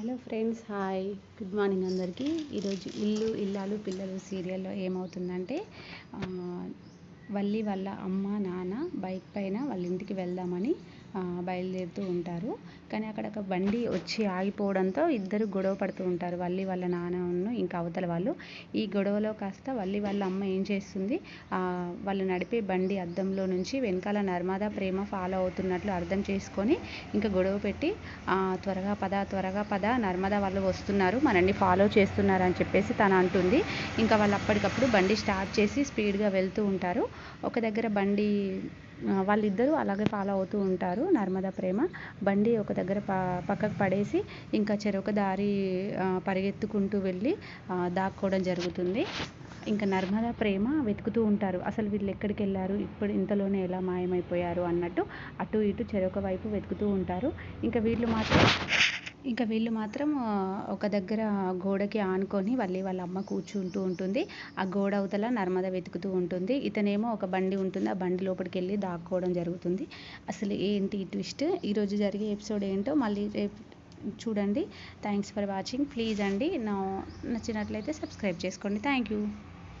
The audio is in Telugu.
Hello friends hi. Good morning అందరికీ. ఈరోజు ఇల్లు ఇల్లాలు పిల్లలు సీరియల్లో ఏమవుతుందంటే వల్లి వాళ్ళ అమ్మ నాన్న బైక్ పైన వాళ్ళ ఇంటికి వెళ్దామని బయలుదేరుతూ ఉంటారు. కానీ అక్కడ ఒక బండి వచ్చి ఆగిపోవడంతో ఇద్దరు గొడవ పడుతూ ఉంటారు. వల్లి వాళ్ళ నాన్నను ఇంకా అవతల వాళ్ళు. ఈ గొడవలో కాస్త వల్లి వాళ్ళ అమ్మ ఏం చేస్తుంది? వాళ్ళు నడిపే బండి అద్దంలో నుంచి వెనకాల నర్మదా ప్రేమ ఫాలో అవుతున్నట్లు అర్థం చేసుకొని ఇంకా గొడవ పెట్టి త్వరగా పద త్వరగా పద నర్మదా వాళ్ళు వస్తున్నారు. మనల్ని ఫాలో చేస్తున్నారు అని చెప్పేసి తను అంటుంది. ఇంకా వాళ్ళు అప్పటికప్పుడు బండి స్టార్ట్ చేసి స్పీడ్గా వెళ్తూ ఉంటారు. ఒక దగ్గర బండి వాళ్ళిద్దరూ అలాగే ఫాలో అవుతూ ఉంటారు నర్మదా ప్రేమ. బండి ఒక దగ్గర ప పక్కకు పడేసి ఇంకా చెరొక దారి పరిగెత్తుకుంటూ వెళ్ళి దాక్కోవడం జరుగుతుంది. ఇంకా నర్మదా ప్రేమ వెతుకుతూ ఉంటారు అసలు వీళ్ళు ఎక్కడికి వెళ్ళారు ఇప్పుడు ఇంతలోనే ఎలా మాయమైపోయారు అన్నట్టు అటు ఇటు చెరొక వైపు వెతుకుతూ ఉంటారు. ఇంకా వీళ్ళు మాత్రం ఇంకా వీళ్ళు మాత్రం ఒక దగ్గర గోడకి ఆనుకొని వల్లి వాళ్ళ అమ్మ కూర్చుంటూ ఉంటుంది. ఆ గోడ అవతల నర్మద వెతుకుతూ ఉంటుంది. ఇతనేమో ఒక బండి ఉంటుంది. ఆ బండి లోపలికి వెళ్ళి దాక్కోవడం జరుగుతుంది. అసలు ఏంటి ఈ ట్విస్ట్? ఈరోజు జరిగే ఎపిసోడ్ ఏంటో మళ్ళీ రేపు చూడండి. Thanks for watching. ప్లీజ్ అండి నా నచ్చినట్లయితే సబ్స్క్రైబ్ చేసుకోండి. Thank you.